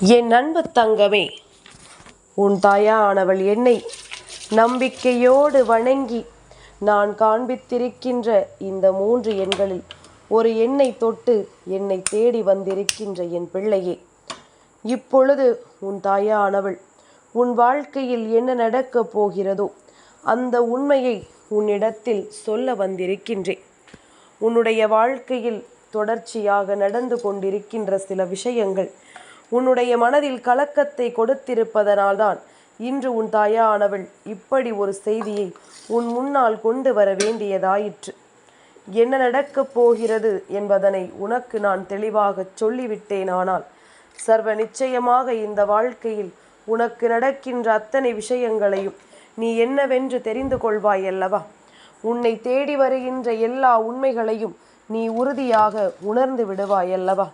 என் அன்பு தங்கமே உன் தாயானவள் என்னை நம்பிக்கையோடு வணங்கி நான் காண்பித்திருக்கின்ற இந்த மூன்று எண்களில் ஒரு எண்ணை தொட்டு என்னை தேடி வந்திருக்கின்ற என் பிள்ளையே இப்பொழுது உன் தாயானவள் உன் வாழ்க்கையில் என்ன நடக்கப் போகிறதோ அந்த உண்மையை உன்னிடத்தில் சொல்ல வந்திருக்கின்றேன். உன்னுடைய வாழ்க்கையில் தொடர்ச்சியாக நடந்து கொண்டிருக்கின்ற சில விஷயங்கள் உன்னுடைய மனதில் கலக்கத்தை கொடுத்திருப்பதனால்தான் இன்று உன் தாயானவள் இப்படி ஒரு செய்தியை உன் முன்னால் கொண்டு வர வேண்டியதாயிற்று. என்ன நடக்கப் போகிறது என்பதனை உனக்கு நான் தெளிவாகச் சொல்லிவிட்டேன் ஆனால் சர்வ நிச்சயமாக இந்த வாழ்க்கையில் உனக்கு நடக்கின்ற அத்தனை விஷயங்களையும் நீ என்னவென்று தெரிந்து கொள்வாய் அல்லவா? உன்னை தேடி வருகின்ற எல்லா உண்மைகளையும் நீ உறுதியாக உணர்ந்து விடுவாய் அல்லவா?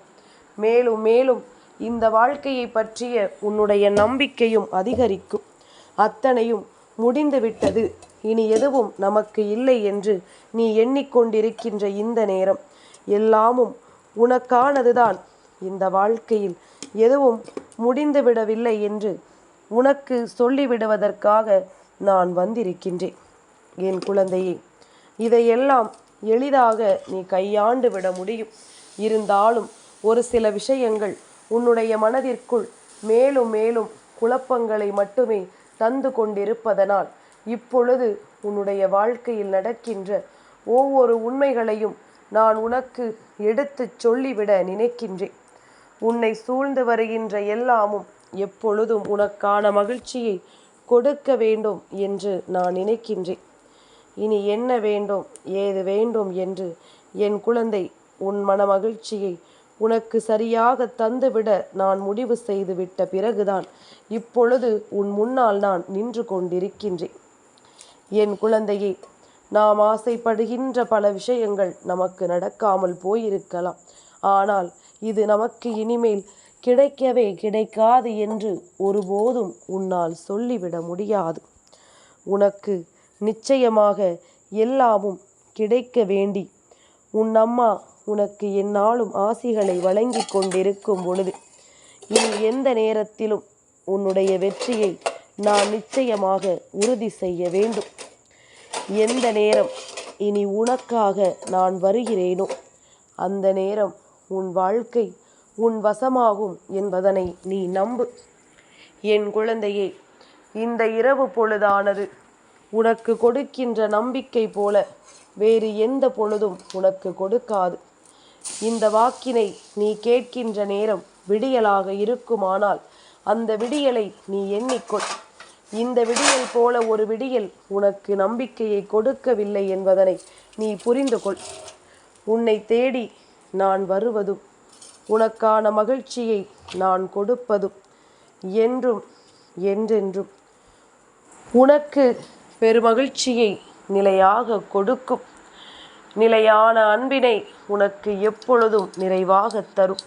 மேலும் மேலும் இந்த வாழ்க்கையை பற்றிய உன்னுடைய நம்பிக்கையும் அதிகரிக்கும். அத்தனையும் முடிந்துவிட்டது. இனி எதுவும் நமக்கு இல்லை என்று நீ எண்ணிக்கொண்டிருக்கின்ற இந்த நேரம். எல்லாமும் உனக்கானதுதான். இந்த வாழ்க்கையில் எதுவும் முடிந்துவிடவில்லை என்று உனக்கு சொல்லிவிடுவதற்காக நான் வந்திருக்கின்றேன். என் குழந்தையே இதையெல்லாம் எளிதாக நீ கையாண்டு விட முடியும். இருந்தாலும் ஒரு சில விஷயங்கள் உன்னுடைய மனதிற்குள் மேலும் மேலும் குழப்பங்களை மட்டுமே தந்து கொண்டிருப்பதனால் இப்பொழுது உன்னுடைய வாழ்க்கையில் நடக்கின்ற ஒவ்வொரு உண்மைகளையும் நான் உனக்கு எடுத்துச் சொல்லிவிட நினைக்கின்றேன். உன்னை சூழ்ந்து வருகின்ற எல்லாமும் எப்பொழுதும் உனக்கான மகிழ்ச்சியை கொடுக்க வேண்டும் என்று நான் நினைக்கின்றேன். இனி என்ன வேண்டும் ஏது வேண்டும் என்று என் குழந்தை உன் மன மகிழ்ச்சியை உனக்கு சரியாக தந்துவிட நான் முடிவு செய்துவிட்ட பிறகுதான் இப்பொழுது உன் முன்னால் நான் நின்று கொண்டிருக்கின்றேன். என் குழந்தையே நாம் ஆசைப்படுகின்ற பல விஷயங்கள் நமக்கு நடக்காமல் போயிருக்கலாம். ஆனால் இது நமக்கு இனிமேல் கிடைக்கவே கிடைக்காது என்று ஒருபோதும் உன்னால் சொல்லிவிட முடியாது. உனக்கு நிச்சயமாக எல்லாமும் கிடைக்க வேண்டி உன் அம்மா உனக்கு எந்நாளும் ஆசிகளை வழங்கி கொண்டிருக்கும் பொழுது இனி எந்த நேரத்திலும் உன்னுடைய வெற்றியை நான் நிச்சயமாக உறுதி செய்ய வேண்டும். எந்த நேரம் இனி உனக்காக நான் வருகிறேனோ அந்த நேரம் உன் வாழ்க்கை உன் வசமாகும் என்பதனை நீ நம்பு. என் குழந்தையே இந்த இரவு பொழுதானது உனக்கு கொடுக்கின்ற நம்பிக்கை போல வேறு எந்த பொழுதும் உனக்கு கொடுக்காது. இந்த வாக்கினை நீ கேட்கின்ற நேரம் விடியலாக இருக்குமானால் அந்த விடியலை நீ எண்ணிக்கொள். இந்த விடியல் போல ஒரு விடியல் உனக்கு நம்பிக்கையை கொடுக்கவில்லை என்பதனை நீ புரிந்து கொள் உன்னை தேடி நான் வருவதும் உனக்கான மகிழ்ச்சியை நான் கொடுப்பதும் என்றும் என்றென்றும். உனக்கு பெருமகிழ்ச்சியை நிலையாக கொடுக்கும். நிலையான அன்பினை உனக்கு எப்பொழுதும் நிறைவாக தரும்.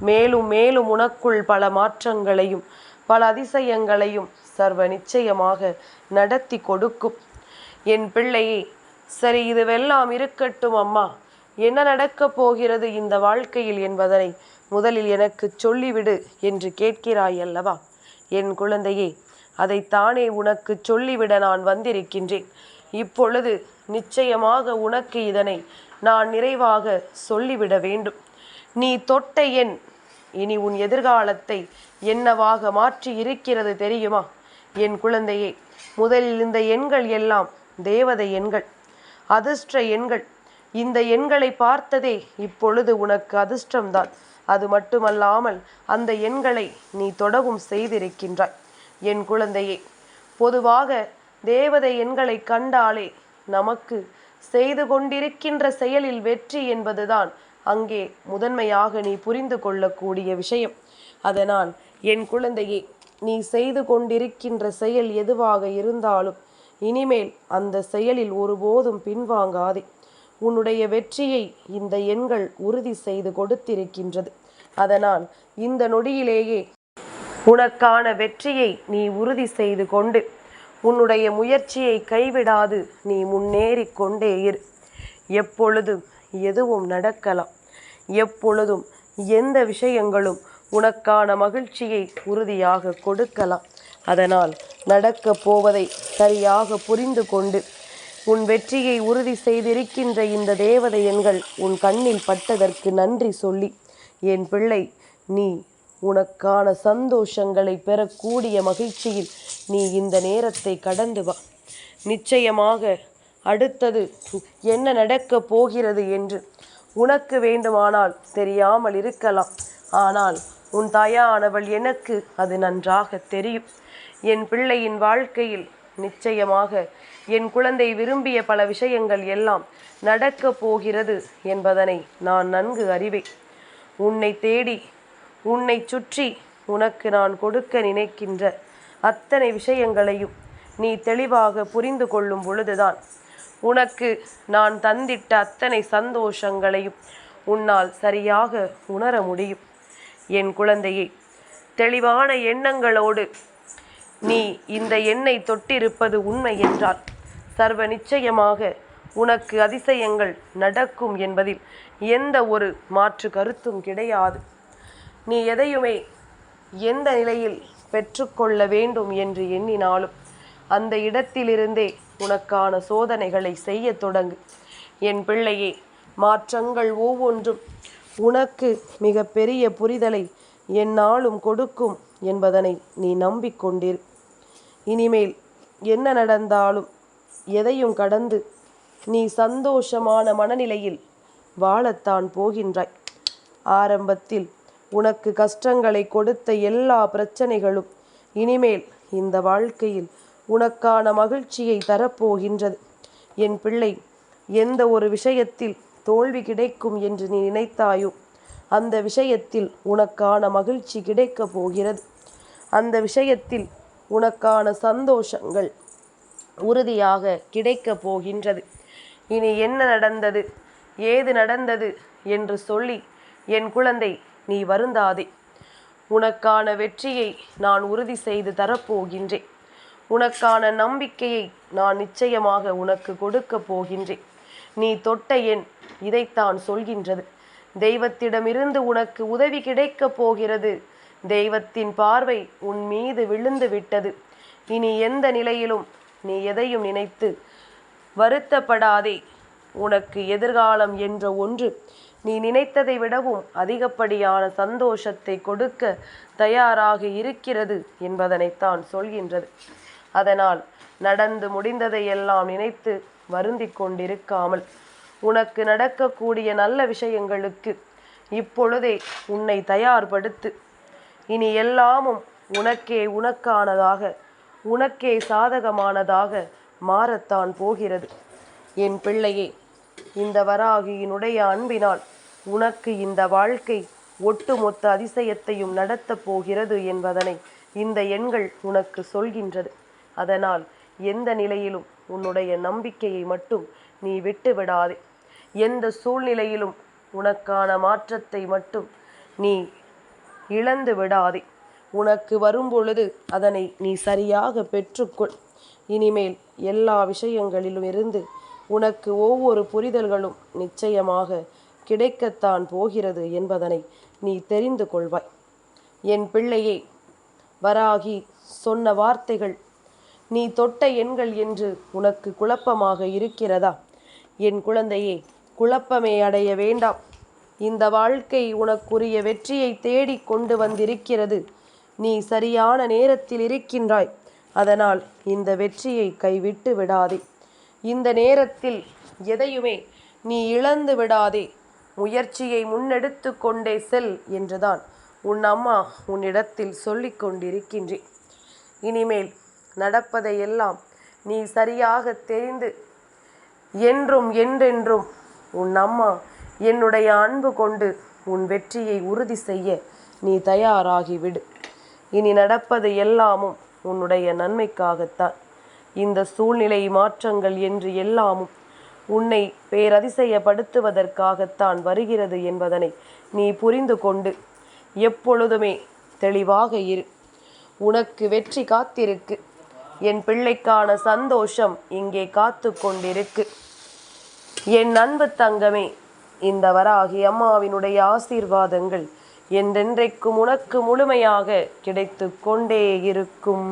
மேலும் மேலும் உனக்குள் பல மாற்றங்களையும் பல அதிசயங்களையும் சர்வ நிச்சயமாக நடத்தி கொடுக்கும். என் பிள்ளையே சரி இதுவெல்லாம் இருக்கட்டும் அம்மா. என்ன நடக்கப் போகிறது இந்த வாழ்க்கையில் என்பதனை முதலில் எனக்கு சொல்லிவிடு என்று கேட்கிறாய் அல்லவா? என் குழந்தையே அதைத்தானே உனக்கு சொல்லிவிட நான் வந்திருக்கின்றேன். இப்பொழுது நிச்சயமாக உனக்கு இதனை நான் நிறைவாக சொல்லிவிட வேண்டும். நீ தொட்ட எண் இனி உன் எதிர்காலத்தை என்னவாக மாற்றி இருக்கிறது தெரியுமா? என் குழந்தையே முதலில் இந்த எண்கள் எல்லாம் தேவதை எண்கள் அதிர்ஷ்ட எண்கள். இந்த எண்களை பார்த்ததே இப்பொழுது உனக்கு அதிர்ஷ்டம்தான். அது மட்டுமல்லாமல் அந்த எண்களை நீ தொடவும் செய்திருக்கின்றாய். என் குழந்தையே பொதுவாக தேவதை எண்களை கண்டாலே நமக்கு செய்து கொண்டிருக்கின்ற செயலில் வெற்றி என்பதுதான் அங்கே முதன்மையாக நீ புரிந்து கொள்ளக்கூடிய விஷயம். அதனால் என் குழந்தையே நீ செய்து கொண்டிருக்கின்ற செயல் எதுவாக இருந்தாலும் இனிமேல் அந்த செயலில் ஒருபோதும் பின்வாங்காதே. உன்னுடைய வெற்றியை இந்த எண்கள் உறுதி செய்து கொடுத்திருக்கின்றது. அதனால் இந்த நொடியிலேயே உனக்கான வெற்றியை நீ உறுதி செய்து கொண்டு உன்னுடைய முயற்சியை கைவிடாது. நீ முன்னேறி கொண்டே இரு. எப்பொழுதும் எதுவும் நடக்கலாம். எப்பொழுதும் எந்த விஷயங்களும் உனக்கான மகிழ்ச்சியை உறுதியாக கொடுக்கலாம். அதனால் நடக்கப் போவதை சரியாக புரிந்து கொண்டு உன் வெற்றியை உறுதி செய்திருக்கின்ற இந்த தேவதை எண்கள் உன் கண்ணில் பட்டதற்கு நன்றி சொல்லி என் பிள்ளை நீ உனக்கான சந்தோஷங்களை பெறக்கூடிய மகிழ்ச்சியில் நீ இந்த நேரத்தை கடந்து வா. நிச்சயமாக அடுத்தது என்ன நடக்கப் போகிறது என்று உனக்கு வேண்டுமானால் தெரியாமல் இருக்கலாம். ஆனால் உன் தாயானவள் எனக்கு அது நன்றாக தெரியும். என் பிள்ளையின் வாழ்க்கையில் நிச்சயமாக என் குழந்தை விரும்பிய பல விஷயங்கள் எல்லாம் நடக்கப் போகிறது என்பதனை நான் நன்கு அறிவேன். உன்னை தேடி உன்னை சுற்றி உனக்கு நான் கொடுக்க நினைக்கின்ற அத்தனை விஷயங்களையும் நீ தெளிவாக புரிந்து கொள்ளும் பொழுதுதான் உனக்கு நான் தந்திட்ட அத்தனை சந்தோஷங்களையும் உன்னால் சரியாக உணர முடியும். என் குழந்தையை தெளிவான எண்ணங்களோடு நீ இந்த எண்ணை தொட்டிருப்பது உண்மை என்றால் சர்வ நிச்சயமாக உனக்கு அதிசயங்கள் நடக்கும் என்பதில் எந்த ஒரு மாற்று கருத்தும் கிடையாது. நீ எதையுமே எந்த நிலையில் பெற்றுக்கொள்ள வேண்டும் என்று எண்ணினாலும் அந்த இடத்திலிருந்தே உனக்கான சோதனைகளை செய்ய தொடங்கு. என் பிள்ளையே மாற்றங்கள் ஒவ்வொன்றும் உனக்கு மிக பெரிய புரிதலை என்னாலும் கொடுக்கும் என்பதனை நீ நம்பிக்கொண்டிரு. இனிமேல் என்ன நடந்தாலும் எதையும் கடந்து நீ சந்தோஷமான மனநிலையில் வாழத்தான் போகின்றாய். ஆரம்பத்தில் உனக்கு கஷ்டங்களை கொடுத்த எல்லா பிரச்சனைகளும் இனிமேல் இந்த வாழ்க்கையில் உனக்கான மகிழ்ச்சியை தரப்போகின்றது. என் பிள்ளை எந்த ஒரு விஷயத்தில் தோல்வி கிடைக்கும் என்று நீ நினைத்தாயோ அந்த விஷயத்தில் உனக்கான மகிழ்ச்சி கிடைக்கப் போகிறது. அந்த விஷயத்தில் உனக்கான சந்தோஷங்கள் உறுதியாக கிடைக்கப் போகின்றது. இனி என்ன நடந்தது? ஏது நடந்தது? என்று சொல்லி என் குழந்தை நீ வருந்தாதே. உனக்கான வெற்றியை நான் உறுதி செய்து தரப்போகின்றேன். உனக்கான நம்பிக்கையை நான் நிச்சயமாக உனக்கு கொடுக்க போகின்றேன். நீ தொட்ட எண் இதைத்தான் சொல்கின்றது. தெய்வத்திடமிருந்து உனக்கு உதவி கிடைக்கப் போகிறது. தெய்வத்தின் பார்வை உன் மீது விழுந்து விட்டது. இனி எந்த நிலையிலும் நீ எதையும் நினைத்து வருத்தப்படாதே. உனக்கு எதிர்காலம் என்ற ஒன்று நீ நினைத்ததை விடவும் அதிகப்படியான சந்தோஷத்தை கொடுக்க தயாராக இருக்கிறது என்பதனைத்தான் சொல்கின்றது. அதனால் நடந்து முடிந்ததை எல்லாம் நினைத்து வருந்தி கொண்டிருக்காமல் உனக்கு நடக்கக்கூடிய நல்ல விஷயங்களுக்கு இப்பொழுதே உன்னை தயார்படுத்து. இனி எல்லாமும் உனக்கே உனக்கானதாக உனக்கே சாதகமானதாக மாறத்தான் போகிறது. என் பிள்ளையே இந்த வராகியினுடைய அன்பினால் உனக்கு இந்த வாழ்க்கை ஒட்டுமொத்த அதிசயத்தையும் நடத்தப் போகிறது என்பதனை இந்த எண்கள் உனக்கு சொல்கின்றது. அதனால் எந்த நிலையிலும் உன்னுடைய நம்பிக்கையை மட்டும் நீ விட்டு விடாதே எந்த சூழ்நிலையிலும் உனக்கான மாற்றத்தை மட்டும் நீ இழந்து விடாதே. உனக்கு வரும்பொழுது அதனை நீ சரியாக பெற்றுக்கொள். இனிமேல் எல்லா விஷயங்களிலும் இருந்து உனக்கு ஒவ்வொரு புரிதல்களும் நிச்சயமாக கிடைக்கத்தான் போகிறது என்பதனை நீ தெரிந்து கொள்வாய். என் பிள்ளையே வராகி சொன்ன வார்த்தைகள் நீ தொட்ட எண்கள் என்று உனக்கு குழப்பமாக இருக்கிறதா? என் குழந்தையே குழப்பமே அடைய வேண்டாம். இந்த வாழ்க்கை உனக்குரிய வெற்றியை தேடி கொண்டு வந்திருக்கிறது. நீ சரியான நேரத்தில் இருக்கின்றாய். அதனால் இந்த வெற்றியை கைவிட்டு விடாதே. இந்த நேரத்தில் எதையுமே நீ இழந்து விடாதே. முயற்சியை முன்னெடுத்து கொண்டே செல் என்றுதான் உன் அம்மா உன்னிடத்தில் சொல்லிக் கொண்டிருக்கின்றேன். இனிமேல் நடப்பதையெல்லாம் நீ சரியாக தெரிந்து என்றும் என்றென்றும் உன் அம்மா என்னுடைய அன்பு கொண்டு உன் வெற்றியை உறுதி செய்ய நீ தயாராகிவிடு. இனி நடப்பது எல்லாமும் உன்னுடைய நன்மைக்காகத்தான். இந்த சூழ்நிலை மாற்றங்கள் என்று எல்லாமும் உன்னை பேரதிசயப்படுத்துவதற்காகத்தான் வருகிறது என்பதனை நீ புரிந்து கொண்டு எப்பொழுதுமே தெளிவாக இரு. உனக்கு வெற்றி காத்திருக்கு. என் பிள்ளைக்கான சந்தோஷம் இங்கே காத்து கொண்டிருக்கு. என் அன்பு தங்கமே இந்த வராகி அம்மாவினுடைய ஆசீர்வாதங்கள் என்றென்றைக்கும் உனக்கு முழுமையாக கிடைத்து கொண்டே இருக்கும்.